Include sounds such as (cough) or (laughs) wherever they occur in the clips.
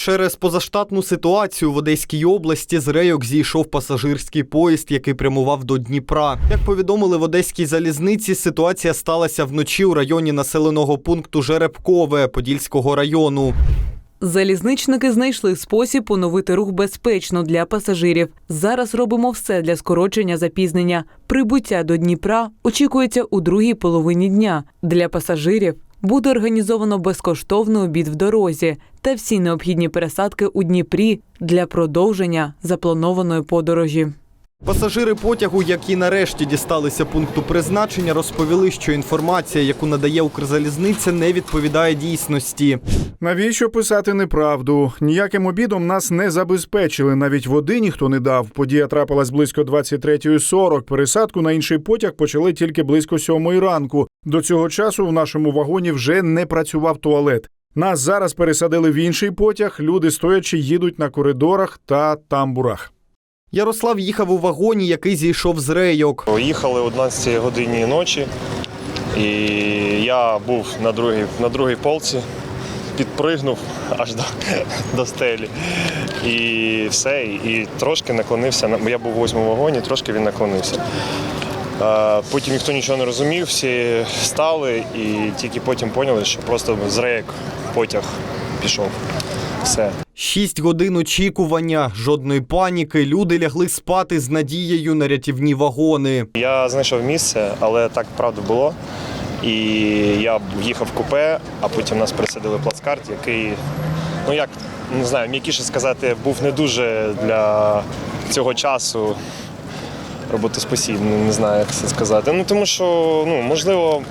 Через позаштатну ситуацію в Одеській області з рейок зійшов пасажирський поїзд, який прямував до Дніпра. Як повідомили в Одеській залізниці, ситуація сталася вночі у районі населеного пункту Жеребкове Подільського району. Залізничники знайшли спосіб поновити рух безпечно для пасажирів. Зараз робимо все для скорочення запізнення. Прибуття до Дніпра очікується у другій половині дня. Для пасажирів буде організовано безкоштовний обід в дорозі та всі необхідні пересадки у Дніпрі для продовження запланованої подорожі. Пасажири потягу, які нарешті дісталися пункту призначення, розповіли, що інформація, яку надає Укрзалізниця, не відповідає дійсності. Навіщо писати неправду? Ніяким обідом нас не забезпечили. Навіть води ніхто не дав. Подія трапилась близько 23.40. Пересадку на інший потяг почали тільки близько 7 ранку. До цього часу в нашому вагоні вже не працював туалет. Нас зараз пересадили в інший потяг. Люди стоячи їдуть на коридорах та тамбурах. Ярослав їхав у вагоні, який зійшов з рейок. Їхали о 11 годині ночі, і я був на другій, на другій полці, підпригнув аж до, до стелі. І все, і трошки наклонився. Я був у восьмому вагоні, трошки він наклонився. Потім ніхто нічого не розумів, всі стали і тільки потім поняли, що просто з рейок потяг пішов. Все. Шість годин очікування, жодної паніки. Люди лягли спати з надією на рятівні вагони. Я знайшов місце, але так правда було. І я їхав в купе, а потім нас присадили плацкарт, який, ну як не знаю, м'якіше сказати, був не дуже для цього часу роботоспосібний, не знаю, як це сказати. Ну тому що, ну, можливо,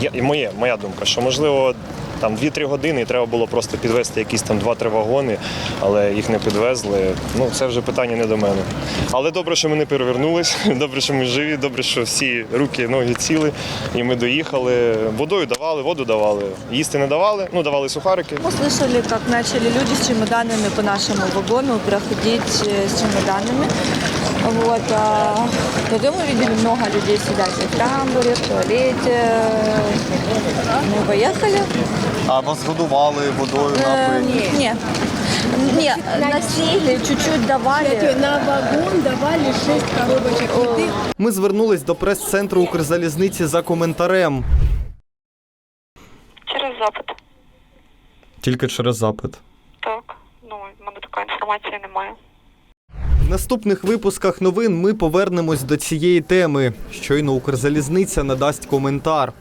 я, і моє, моя думка, що можливо. Там 2-3 години і треба було просто підвезти якісь там 2-3 вагони, але їх не підвезли. Ну, це вже питання не до мене. Але добре, що ми не перевернулись, (laughs) добре, що ми живі, добре, що всі руки, ноги ціли, і ми доїхали. Водою давали, воду давали. Їсти не давали, ну давали сухарики. Мы слышали, как начали люди с чемоданами по нашему вагону проходить э, с чемоданами. Вот, а потом мы видели много людей сидящих в тамбуре, в туалете. Мы поехали. А вас годували водою Э, Нет. Нет, носили, чуть-чуть давали. На вагон давали 6 коробочек еды. Ми звернулись до прес-центру Укрзалізниці за коментарем. Через запит. Тільки через запит. Так. Ну, в мене такої інформації немає. Наступних випусках новин ми повернемось до цієї теми. Щойно Укрзалізниця надасть коментар.